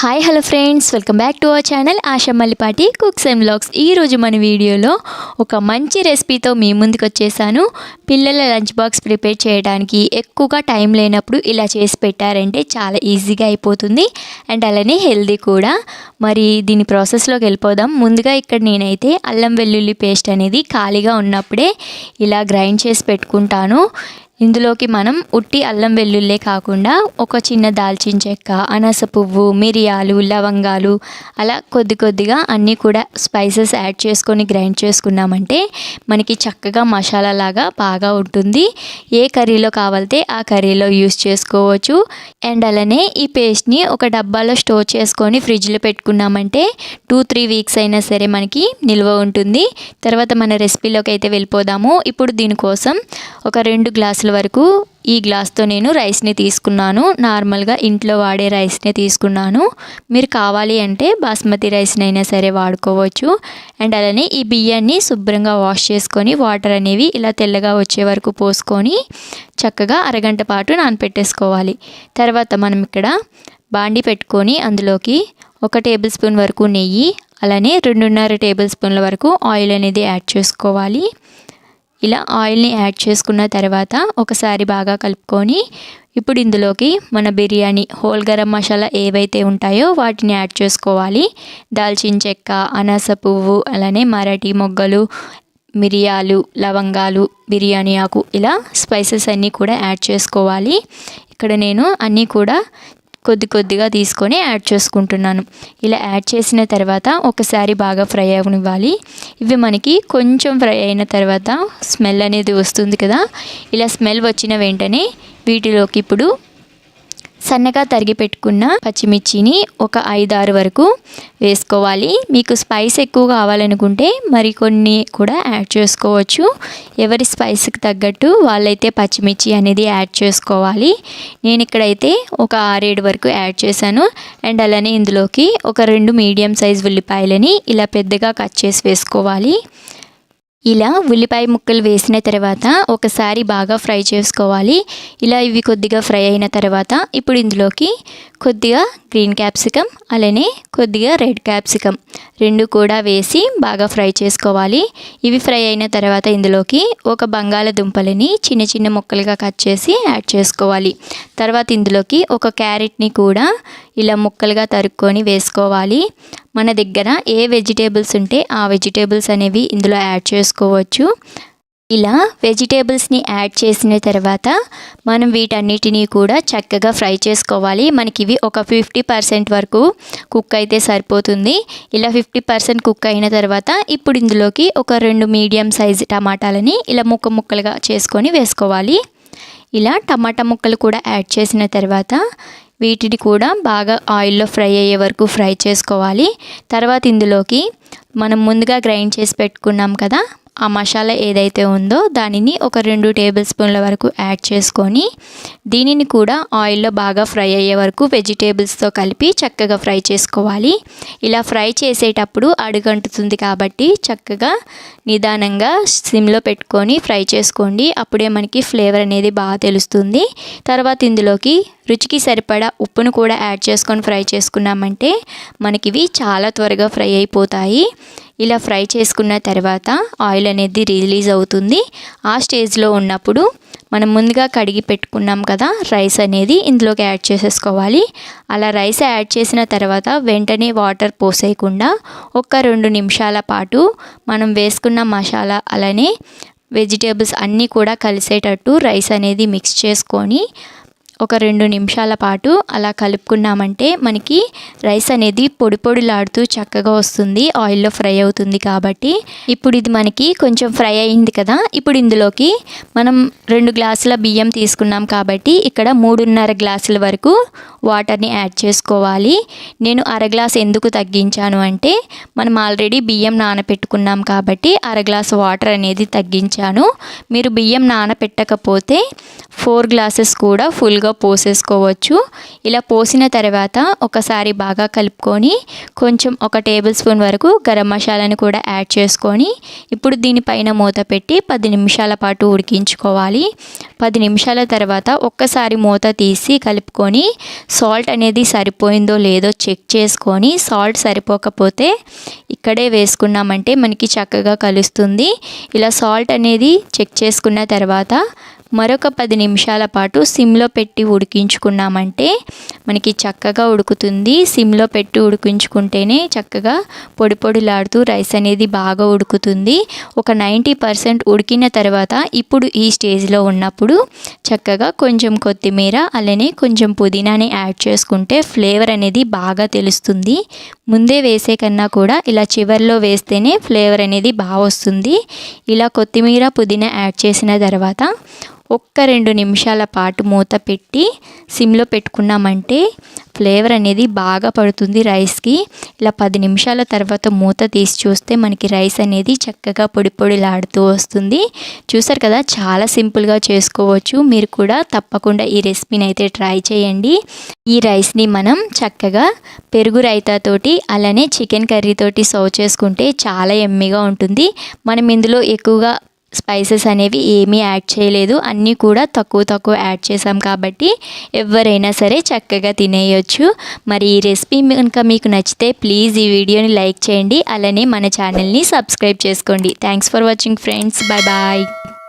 Hi hello friends welcome back to our channel Asha Mallipati cooks and blogs ఈరోజు మన వీడియోలో ఒక మంచి రెసిపీతో మీ ముందుకు వచ్చేసాను. పిల్లల లంచ్ బాక్స్ ప్రిపేర్ చేయడానికి ఎక్కువగా టైం లేనప్పుడు ఇలా చేసి పెట్టారంటే చాలా ఈజీగా అయిపోతుంది. అండ్ అలానే హెల్దీ కూడా. మరి దీని ప్రాసెస్లోకి వెళ్ళిపోదాం. ముందుగా ఇక్కడ నేనైతే అల్లం వెల్లుల్లి పేస్ట్ అనేది ఖాళీగా ఉన్నప్పుడే ఇలా గ్రైండ్ చేసి పెట్టుకుంటాను. ఇందులోకి మనం ఉట్టి అల్లం వెల్లుల్లే కాకుండా ఒక చిన్న దాల్చిన చెక్క అనస పువ్వు మిరియాలు లవంగాలు అలా కొద్ది కొద్దిగా అన్నీ కూడా స్పైసెస్ యాడ్ చేసుకొని గ్రైండ్ చేసుకున్నామంటే మనకి చక్కగా మసాలా లాగా బాగా ఉంటుంది. ఏ కర్రీలో కావాలితే ఆ కర్రీలో యూస్ చేసుకోవచ్చు. అండ్ అలానే ఈ పేస్ట్ని ఒక డబ్బాలో స్టోర్ చేసుకొని ఫ్రిడ్జ్లో పెట్టుకున్నామంటే టూ త్రీ వీక్స్ అయినా సరే మనకి నిల్వ ఉంటుంది. తర్వాత మన రెసిపీలోకి అయితే వెళ్ళిపోదాము. ఇప్పుడు దీనికోసం ఒక రెండు గ్లాసులు వరకు ఈ గ్లాస్తో నేను రైస్ని తీసుకున్నాను. నార్మల్గా ఇంట్లో వాడే రైస్ని తీసుకున్నాను. మీరు కావాలి అంటే బాస్మతి రైస్ని అయినా సరే వాడుకోవచ్చు. అండ్ అలానే ఈ బియ్యాన్ని శుభ్రంగా వాష్ చేసుకొని వాటర్ అనేవి ఇలా తెల్లగా వచ్చే వరకు పోసుకొని చక్కగా అరగంట పాటు నానపెట్టేసుకోవాలి. తర్వాత మనం ఇక్కడ బాండి పెట్టుకొని అందులోకి ఒక టేబుల్ స్పూన్ వరకు నెయ్యి అలానే రెండున్నర టేబుల్ స్పూన్ల వరకు ఆయిల్ అనేది యాడ్ చేసుకోవాలి. ఇలా ఆయిల్ని యాడ్ చేసుకున్న తర్వాత ఒకసారి బాగా కలుపుకొని ఇప్పుడు ఇందులోకి మన బిర్యానీ హోల్ గరం మసాలా ఏవైతే ఉంటాయో వాటిని యాడ్ చేసుకోవాలి. దాల్చిన చెక్క అనాస పువ్వు అలానే మరాఠీ మొగ్గలు మిరియాలు లవంగాలు బిర్యానీ ఆకు ఇలా స్పైసెస్ అన్నీ కూడా యాడ్ చేసుకోవాలి. ఇక్కడ నేను అన్నీ కూడా కొద్ది కొద్దిగా తీసుకొని యాడ్ చేసుకుంటున్నాను. ఇలా యాడ్ చేసిన తర్వాత ఒకసారి బాగా ఫ్రై అవనివ్వాలి. ఇవి మనకి కొంచెం ఫ్రై అయిన తర్వాత స్మెల్ అనేది వస్తుంది కదా. ఇలా స్మెల్ వచ్చిన వెంటనే వీటిలోకి ఇప్పుడు సన్నగా తరిగి పెట్టుకున్న పచ్చిమిర్చిని ఒక ఐదారు వరకు వేసుకోవాలి. మీకు స్పైస్ ఎక్కువ కావాలనుకుంటే మరికొన్ని కూడా యాడ్ చేసుకోవచ్చు. ఎవరి స్పైస్కి తగ్గట్టు వాళ్ళైతే పచ్చిమిర్చి అనేది యాడ్ చేసుకోవాలి. నేను ఇక్కడైతే ఒక ఆరేడు వరకు యాడ్ చేశాను. అండ్ అలానే ఇందులోకి ఒక రెండు మీడియం సైజ్ ఉల్లిపాయలని ఇలా పెద్దగా కట్ చేసి వేసుకోవాలి. ఇలా ఉల్లిపాయ ముక్కలు వేసిన తర్వాత ఒకసారి బాగా ఫ్రై చేసుకోవాలి. ఇలా ఇవి కొద్దిగా ఫ్రై అయిన తర్వాత ఇప్పుడు ఇందులోకి కొద్దిగా గ్రీన్ క్యాప్సికమ్ అలానే కొద్దిగా రెడ్ క్యాప్సికమ్ రెండు కూడా వేసి బాగా ఫ్రై చేసుకోవాలి. ఇవి ఫ్రై అయిన తర్వాత ఇందులోకి ఒక బంగాళదుంపలని చిన్న చిన్న ముక్కలుగా కట్ చేసి యాడ్ చేసుకోవాలి. తర్వాత ఇందులోకి ఒక క్యారెట్ని కూడా ఇలా ముక్కలుగా తరుక్కొని వేసుకోవాలి. మన దగ్గర ఏ వెజిటేబుల్స్ ఉంటే ఆ వెజిటేబుల్స్ అనేవి ఇందులో యాడ్ చేసుకోవాలి చేసుకోవచ్చు ఇలా వెజిటేబుల్స్ని యాడ్ చేసిన తర్వాత మనం వీటన్నిటినీ కూడా చక్కగా ఫ్రై చేసుకోవాలి. మనకి ఇవి ఒక ఫిఫ్టీ పర్సెంట్ వరకు కుక్ అయితే సరిపోతుంది. ఇలా ఫిఫ్టీ పర్సెంట్ కుక్ అయిన తర్వాత ఇప్పుడు ఇందులోకి ఒక రెండు మీడియం సైజ్ టమాటాలని ఇలా ముక్క ముక్కలుగా చేసుకొని వేసుకోవాలి. ఇలా టమాటా ముక్కలు కూడా యాడ్ చేసిన తర్వాత వీటిని కూడా బాగా ఆయిల్లో ఫ్రై అయ్యే వరకు ఫ్రై చేసుకోవాలి. తర్వాత ఇందులోకి మనం ముందుగా గ్రైండ్ చేసి పెట్టుకున్నాం కదా ఆ మసాలా ఏదైతే ఉందో దానిని ఒక రెండు టేబుల్ స్పూన్ల వరకు యాడ్ చేసుకొని దీనిని కూడా ఆయిల్లో బాగా ఫ్రై అయ్యే వరకు వెజిటేబుల్స్తో కలిపి చక్కగా ఫ్రై చేసుకోవాలి. ఇలా ఫ్రై చేసేటప్పుడు అడుగంటుతుంది కాబట్టి చక్కగా నిదానంగా సిమ్లో పెట్టుకొని ఫ్రై చేసుకోండి. అప్పుడే మనకి ఫ్లేవర్ అనేది బాగా తెలుస్తుంది. తర్వాత ఇందులోకి రుచికి సరిపడా ఉప్పును కూడా యాడ్ చేసుకొని ఫ్రై చేసుకున్నామంటే మనకి ఇవి చాలా త్వరగా ఫ్రై అయిపోతాయి. ఇలా ఫ్రై చేసుకున్న తర్వాత ఆయిల్ అనేది రిలీజ్ అవుతుంది. ఆ స్టేజ్లో ఉన్నప్పుడు మనం ముందుగా కడిగి పెట్టుకున్నాం కదా రైస్ అనేది ఇందులోకి యాడ్ చేసేసుకోవాలి. అలా రైస్ యాడ్ చేసిన తర్వాత వెంటనే వాటర్ పోసేయకుండా ఒక రెండు నిమిషాల పాటు మనం వేసుకున్న మసాలా అలానే వెజిటేబుల్స్ అన్నీ కూడా కలిసేటట్టు రైస్ అనేది మిక్స్ చేసుకొని ఒక రెండు నిమిషాల పాటు అలా కలుపుకున్నామంటే మనకి రైస్ అనేది పొడి పొడిలాడుతూ చక్కగా వస్తుంది ఆయిల్లో ఫ్రై అవుతుంది కాబట్టి. ఇప్పుడు ఇది మనకి కొంచెం ఫ్రై అయింది కదా ఇప్పుడు ఇందులోకి మనం రెండు గ్లాసుల బియ్యం తీసుకున్నాం కాబట్టి ఇక్కడ మూడున్నర గ్లాసుల వరకు వాటర్ని యాడ్ చేసుకోవాలి. నేను అర గ్లాస్ ఎందుకు తగ్గించాను అంటే మనం ఆల్రెడీ బియ్యం నానపెట్టుకున్నాం కాబట్టి అర గ్లాస్ వాటర్ అనేది తగ్గించాను. మీరు బియ్యం నానపెట్టకపోతే ఫోర్ గ్లాసెస్ కూడా ఫుల్గా ఫుల్గా పోసేసుకోవచ్చు. ఇలా పోసిన తర్వాత ఒకసారి బాగా కలుపుకొని కొంచెం ఒక టేబుల్ స్పూన్ వరకు గరం మసాలాని కూడా యాడ్ చేసుకొని ఇప్పుడు దీనిపైన మూత పెట్టి పది నిమిషాల పాటు ఉడికించుకోవాలి. పది నిమిషాల తర్వాత ఒక్కసారి మూత తీసి కలుపుకొని సాల్ట్ అనేది సరిపోయిందో లేదో చెక్ చేసుకొని సాల్ట్ సరిపోకపోతే ఇక్కడే వేసుకున్నామంటే మనకి చక్కగా కలుస్తుంది. ఇలా సాల్ట్ అనేది చెక్ చేసుకున్న తర్వాత మరొక పది నిమిషాల పాటు సిమ్లో పెట్టి ఉడికించుకున్నామంటే మనకి చక్కగా ఉడుకుతుంది. సిమ్లో పెట్టి ఉడికించుకుంటేనే చక్కగా పొడి పొడిలాడుతూ రైస్ అనేది బాగా ఉడుకుతుంది. ఒక నైంటీ పర్సెంట్ ఉడికిన తర్వాత ఇప్పుడు ఈ స్టేజ్లో ఉన్నప్పుడు చక్కగా కొంచెం కొత్తిమీర అలానే కొంచెం పుదీనాని యాడ్ చేసుకుంటే ఫ్లేవర్ అనేది బాగా తెలుస్తుంది. ముందే వేసే కన్నా కూడా ఇలా చివరిలో వేస్తేనే ఫ్లేవర్ అనేది బాగా వస్తుంది. ఇలా కొత్తిమీర పుదీనా యాడ్ చేసిన తర్వాత ఒక్క రెండు నిమిషాల పాటు మూత పెట్టి సిమ్లో పెట్టుకున్నామంటే ఫ్లేవర్ అనేది బాగా పడుతుంది రైస్కి. ఇలా పది నిమిషాల తర్వాత మూత తీసి చూస్తే మనకి రైస్ అనేది చక్కగా పొడి పొడిలాడుతూ వస్తుంది. చూసారు కదా చాలా సింపుల్గా చేసుకోవచ్చు. మీరు కూడా తప్పకుండా ఈ రెసిపీని అయితే ట్రై చేయండి. ఈ రైస్ని మనం చక్కగా పెరుగు రైతాతోటి అలానే చికెన్ కర్రీతోటి సర్వ్ చేసుకుంటే చాలా ఎమ్మిగా ఉంటుంది. మనం ఇందులో ఎక్కువగా స్పైసెస్ అనేవి ఏమీ యాడ్ చేయలేదు. అన్నీ కూడా తక్కువ తక్కువ యాడ్ చేసాం కాబట్టి ఎవరైనా సరే చక్కగా తినేయొచ్చు. మరి ఈ రెసిపీ కనుక మీకు నచ్చితే ప్లీజ్ ఈ వీడియోని లైక్ చేయండి. అలానే మన ఛానల్ని సబ్స్క్రైబ్ చేసుకోండి. Thanks for watching friends bye bye